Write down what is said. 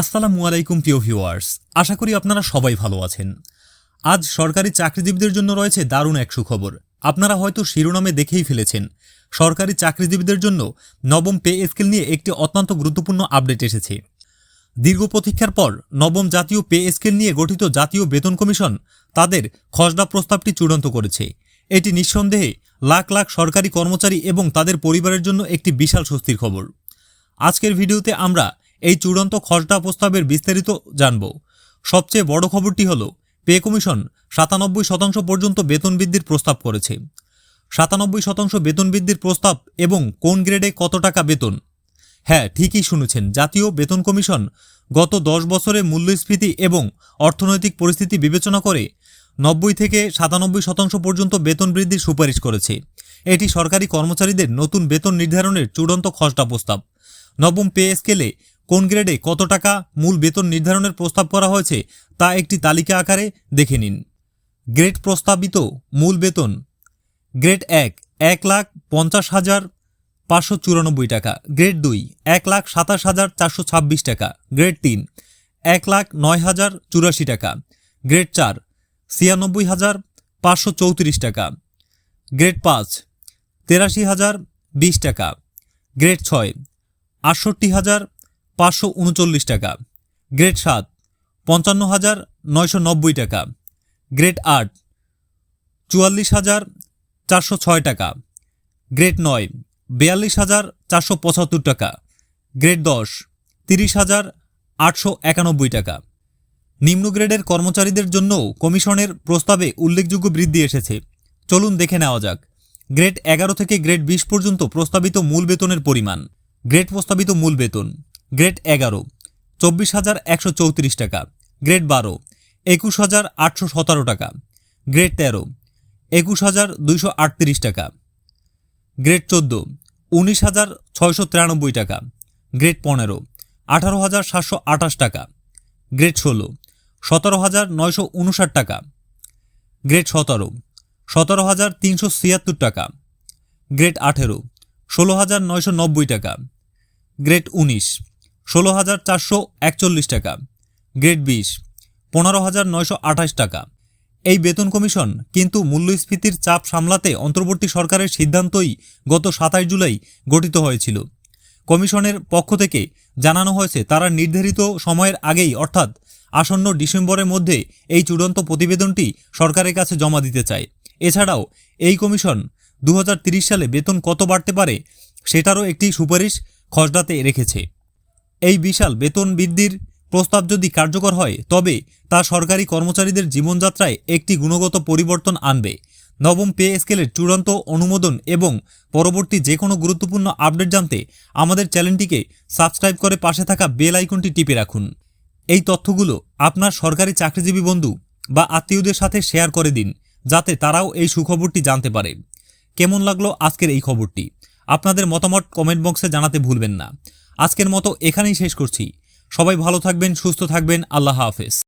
আসসালামু আলাইকুম, প্রিয় ভিউয়ার্স। আশা করি আপনারা সবাই ভালো আছেন। আজ সরকারি চাকরিজীবীদের জন্য রয়েছে দারুণ এক সুখবর। আপনারা হয়তো শিরোনামে দেখেই ফেলেছেন, সরকারি চাকরিজীবীদের জন্য নবম পে স্কেল নিয়ে একটি অত্যন্ত গুরুত্বপূর্ণ আপডেট এসেছে। দীর্ঘ প্রতীক্ষার পর নবম জাতীয় পে স্কেল নিয়ে গঠিত জাতীয় বেতন কমিশন তাদের খসড়া প্রস্তাবটি চূড়ান্ত করেছে। এটি নিঃসন্দেহে লাখ লাখ সরকারি কর্মচারী এবং তাদের পরিবারের জন্য একটি বিশাল স্বস্তির খবর। আজকের ভিডিওতে আমরা এই চূড়ান্ত খসড়া প্রস্তাবের বিস্তারিত জানব। সবচেয়ে বড় খবরটি হল, পে কমিশন সাতানব্বই শতাংশ পর্যন্ত বেতন বৃদ্ধির প্রস্তাব করেছে। সাতানব্বই শতাংশ বেতন বৃদ্ধির প্রস্তাব এবং কোন গ্রেডে কত টাকা বেতন? হ্যাঁ ঠিকই শুনেছেন, জাতীয় বেতন কমিশন গত দশ বছরে মূল্যস্ফীতি এবং অর্থনৈতিক পরিস্থিতি বিবেচনা করে নব্বই থেকে সাতানব্বই শতাংশ পর্যন্ত বেতন বৃদ্ধির সুপারিশ করেছে। এটি সরকারি কর্মচারীদের নতুন বেতন নির্ধারণের চূড়ান্ত খসড়া প্রস্তাব। নবম পে স্কেলে কোন গ্রেডে কত টাকা মূল বেতন নির্ধারণের প্রস্তাব করা হয়েছে তা একটি তালিকা আকারে দেখে নিন। গ্রেড প্রস্তাবিত মূল বেতন। গ্রেড এক এক লাখ পঞ্চাশ হাজার পাঁচশো চুরানব্বই টাকা। গ্রেড দুই, এক লাখ সাতাশ হাজার চারশো ছাব্বিশ টাকা। গ্রেড তিন, এক লাখ নয় হাজার চুরাশি টাকা। গ্রেড চার, ছিয়ানব্বই হাজার পাঁচশো চৌত্রিশ টাকা। গ্রেড পাঁচ, তেরাশি হাজার বিশ টাকা। গ্রেড ছয়, আটষট্টি হাজার পাঁচশো উনচল্লিশ টাকা। গ্রেড সাত, পঞ্চান্ন হাজার নয়শো নব্বই টাকা। গ্রেড আট, চুয়াল্লিশ হাজার চারশো ছয় টাকা। গ্রেড নয়, বিয়াল্লিশ হাজার চারশো পঁচাত্তর টাকা। গ্রেড দশ, তিরিশ হাজার আটশো একানব্বই টাকা। নিম্ন গ্রেডের কর্মচারীদের জন্যও কমিশনের প্রস্তাবে উল্লেখযোগ্য বৃদ্ধি এসেছে। চলুন দেখে নেওয়া যাক। গ্রেড এগারো থেকে গ্রেড বিশ পর্যন্ত প্রস্তাবিত মূল বেতনের পরিমাণ। গ্রেড প্রস্তাবিত মূল বেতন। গ্রেড এগারো, চব্বিশ হাজার একশো চৌত্রিশ টাকা। গ্রেড বারো, একুশ হাজার আটশো সতেরো টাকা। গ্রেড তেরো, একুশ হাজার দুইশো আটত্রিশ টাকা। গ্রেড চোদ্দ, উনিশ হাজার ছয়শো তিরানব্বই টাকা। গ্রেড পনেরো, আঠারো হাজার সাতশো আঠাশ টাকা। গ্রেড ষোলো, সতেরো হাজার নয়শো উনষাট টাকা। গ্রেড সতেরো সতেরো হাজার তিনশো ছিয়াত্তর টাকা। গ্রেড আঠেরো, ষোলো হাজার নয়শো নব্বই টাকা। গ্রেড উনিশ ষোলো হাজার চারশো একচল্লিশ টাকা, গ্রেড বিশ, পনেরো হাজার নয়শো আঠাশ টাকা। এই বেতন কমিশন কিন্তু মূল্যস্ফীতির চাপ সামলাতে অন্তর্বর্তী সরকারের সিদ্ধান্তই গত সাতাশ জুলাই গঠিত হয়েছিল। কমিশনের পক্ষ থেকে জানানো হয়েছে, তারা নির্ধারিত সময়ের আগেই, অর্থাৎ আসন্ন ডিসেম্বরের মধ্যে এই চূড়ান্ত প্রতিবেদনটি সরকারের কাছে জমা দিতে চায়। এছাড়াও, এই কমিশন দু সালে বেতন কত বাড়তে পারে সেটারও একটি সুপারিশ খসড়াতে রেখেছে। এই বিশাল বেতন বৃদ্ধির প্রস্তাব যদি কার্যকর হয়, তবে তা সরকারি কর্মচারীদের জীবনযাত্রায় একটি গুণগত পরিবর্তন আনবে। নবম পে স্কেলের চূড়ান্ত অনুমোদন এবং পরবর্তী যে কোনো গুরুত্বপূর্ণ আপডেট জানতে আমাদের চ্যানেলটিকে সাবস্ক্রাইব করে পাশে থাকা বেল আইকনটি টিপে রাখুন। এই তথ্যগুলো আপনার সরকারি চাকরিজীবী বন্ধু বা আত্মীয়দের সাথে শেয়ার করে দিন, যাতে তারাও এই সুখবরটি জানতে পারে। কেমন লাগল আজকের এই খবরটি? আপনাদের মতামত কমেন্ট বক্সে জানাতে ভুলবেন না। আজকের মতো এখানেই শেষ করছি। সবাই ভালো থাকবেন, সুস্থ থাকবেন। আল্লাহ হাফেজ।